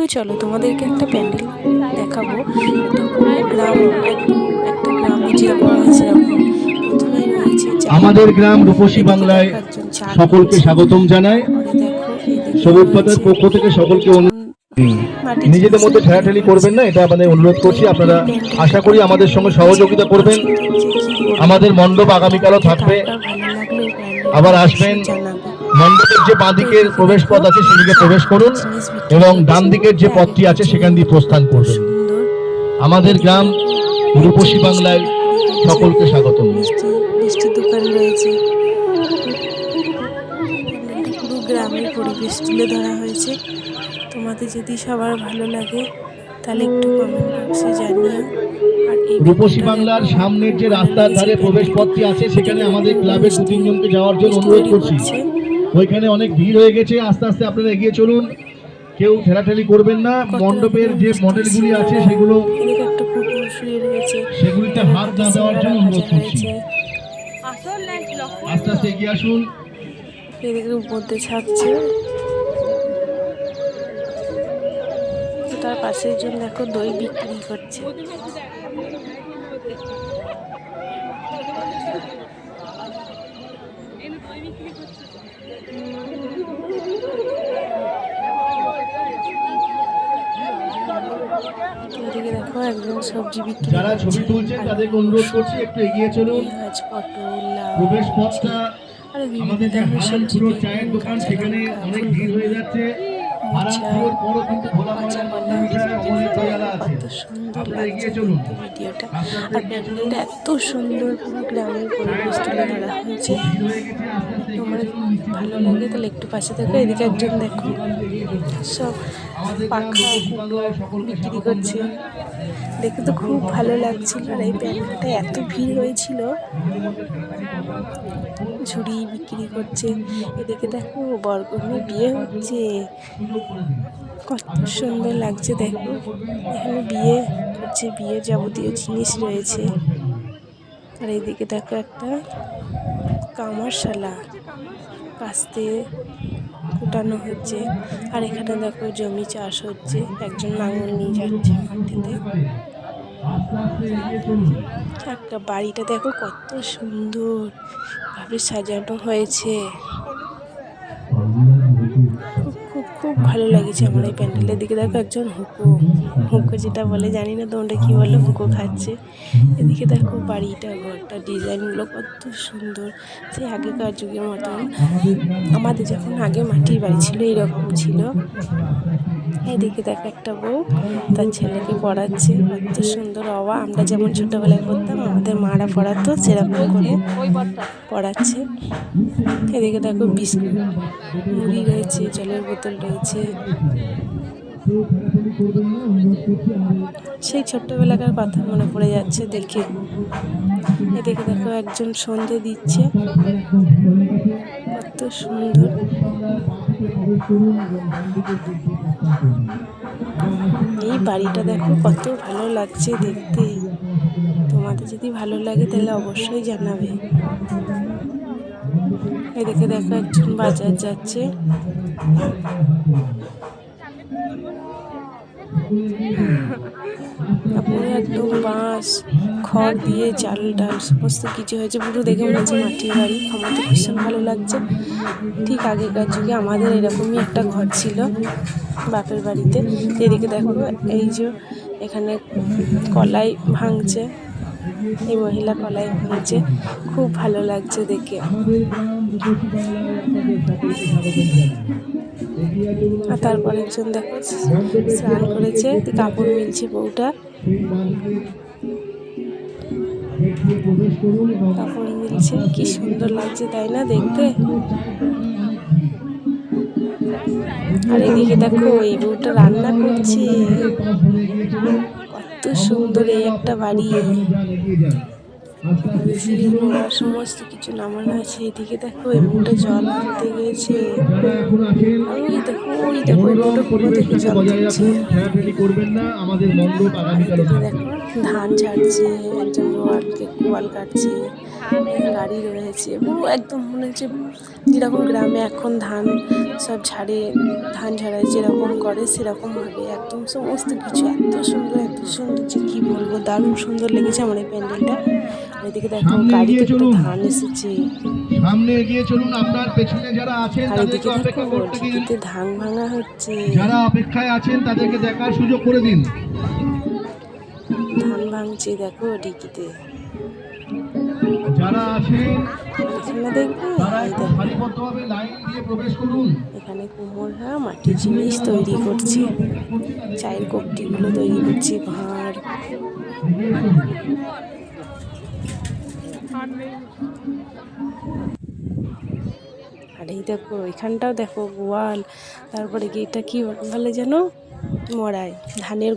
তো চলো তোমাদেরকে একটা প্যান্ডেল দেখাবো। একটা পুরো গ্রাম একদম একটা গ্রামে যেরকম সেরকম রয়েছে আমাদের গ্রাম রূপসী বাংলায় সকলকে স্বাগতম জানায় পরে দেখো এদিকে সবুজ পাতার পক্ষ থেকে সকলকে নিজেদের মধ্যে ঠেলাঠেলি করবেন না এটা আমাদের অনুরোধ করছি। আপনারা আশা করি আমাদের সঙ্গে সহযোগিতা করবেন। আমাদের মণ্ডপ আগামীকালও থাকবে। আবার আসবেন। মণ্ডপের যে বাঁ দিকের প্রবেশ পথ আছে সেদিকে প্রবেশ করুন এবং ডান দিকের যে পথটি আছে সেখান দিয়ে প্রস্থান করবেন। আমাদের গ্রাম রূপসী বাংলায় সকলকে স্বাগত দোকান রয়েছে। পুরো গ্রামের পরিবেশ তুলে ধরা হয়েছে। তোমাদের যদি সবার ভালো লাগে তাহলে একটু কমেন্ট বক্সে জানিও। রূপসী বাংলার সামনের যে রাস্তার ধারে প্রবেশ পথটি আছে সেখানে আমাদের ক্লাবের দু তিনজনকে যাওয়ার জন্য অনুরোধ করছে। ওইখানে অনেক ভিড় হয়ে গেছে। আস্তে আস্তে আপনারা এগিয়ে চলুন। কেউ ঠেলাঠেলি করবেন না। মণ্ডপের যে মডেলগুলি আছে, সেগুলো সেগুলিতে হাত না দেওয়ার জন্য অনুরোধ করছি। আস্তে আস্তে এগিয়ে আসুন। উপর ছাড়ছে তার পাশের জন্য দেখো দই বিক্রি করছে। এদিকে দেখো একজন সবজি বিক্রি যারা ছবি তুলছেন তাদেরকে অনুরোধ করছি একটু এগিয়ে চলুন। প্রবেশ পথটা আমাদের যে হারান পুরো চায়ের দোকান সেখানে অনেক ভিড় হয়ে যাচ্ছে। হারান পুরোর পরও কিন্তু কাঁচা ময়দান কলা, বিষয়ে অনেক দয়ালা আছে আপনারা এগিয়ে চলুন। ভিডিওটা। আর এত সুন্দর পুরো গ্রামের পরিবেশ তুলে ধরা হয়েছে। তোমার ভালো লাগে তাহলে একটু পাশে দেখো, এদিকে একজন দেখো। সব পাখা বিক্রি করছে। দেখে তো খুব ভালো লাগছিল। আর এই প্যান্ডেলটা এত ভিড় হয়েছিল। ঝুড়ি বিক্রি করছে। এদিকে দেখো বরগমে বিয়ে হচ্ছে। কত সুন্দর লাগছে দেখো। এখানে বিয়ে হচ্ছে বিয়ের যাবতীয় জিনিস রয়েছে। আর এইদিকে দেখো একটা কামারশালা। কাস্তে কুটানো হচ্ছে। আর এখানে দেখো জমি চাষ হচ্ছে। একজন লাঙল নিয়ে যাচ্ছে মাটিতে একটা বাড়িটা দেখো কত সুন্দর। ভাবে সাজানো হয়েছে। ভালো লাগছে আমার এই প্যান্ডেলের দিকে। দেখো একজন হুকো হুকো যেটা বলে, জানি না তোমরা কি বলে, হুকো খাচ্ছে। এদিকে দেখো বাড়িটা, ঘরটা, ডিজাইনগুলো কত সুন্দর। সেই আগেকার যুগের মতন। আমাদের যখন আগে মাটির বাড়ি ছিল এইরকম ছিল। এদিকে দেখো একটা বউ, তার ছেলেকে পড়াচ্ছে। কত সুন্দর অবা। আমরা যেমন ছোটোবেলায় করতাম আমাদের মারা পড়াতো সেরকম করে পড়াচ্ছে। এদিকে দেখো বিস্কুট, মুড়ি রয়েছে, জলের বোতল রয়েছে। সেই ছোট্টবেলাকার কথা মনে পড়ে যাচ্ছে দেখে। এদিকে দেখো একজন সন্ধে দিচ্ছে। কত সুন্দর। এই বাড়িটা দেখো কত ভালো লাগছে দেখতে। তোমাদের যদি ভালো লাগে তাহলে অবশ্যই জানাবে। এদিকে দেখো একজন বাজার যাচ্ছে। একদম বাঁশ, খড় দিয়ে চাল ডাল, সমস্ত কিছু হয়েছে। পুরো দেখে মনে হচ্ছে মাটির বাড়ি। আমাদের ভীষণ ভালো লাগছে। ঠিক আগেকার যুগে আমাদের এরকমই একটা ঘর ছিল বাপের বাড়িতে। এদিকে দেখো এই যে এখানে কলাই ভাঙছে। এই মহিলা কলাই ভাঙছে খুব ভালো লাগছে দেখে। আর তারপর একজন দেখো, স্নান করেছে, কাপড় মিলছে বউটা। কাপড় মিলছে, কি সুন্দর লাগছে, তাই না দেখতে? আর এদিকে দেখো, এই বউটা রান্না করছে। কত সুন্দর এই একটা বাড়ি। সমস্ত কিছু নামানো আছে। এদিকে দেখো, এই মুখটা জল আনতে গেছে দেখো ধান ছাড়ছে একজন গোয়ালকে, গোয়াল কাটছে, গাড়ি রয়েছে। একদম মনে হচ্ছে যেরকম গ্রামে এখন ধান সব ঝাড়ে, ধান ঝাড়ায় যেরকম করে, সেরকম হবে। একদম সমস্ত কিছু, এত সুন্দর এত সুন্দর যে কী বলব, দারুণ সুন্দর লেগেছে আমার এই প্যান্ডেলটা। এদিকে দেখো গাড়িতে এগিয়ে ধান এসেছে। সামনে এগিয়ে চলুন আপনার পেছনে যারা আছেন তাদেরকে অপেক্ষা করতে দিন। ধান ভাঙা হচ্ছে। যারা অপেক্ষায় আছেন তাদেরকে দেখার সুযোগ করে দিন। ধান ভাঙছে দেখো ঢিকিতে যারা আছেন এখানে কুমোররা মাটির জিনিস তৈরি করছে। চায়ের কপটিগুলো তৈরি করছে ভাঁড় আর এই দেখো এখানটাও দেখো গোয়াল তারপরে কি এটা কি বলে যেন মরাই ধানের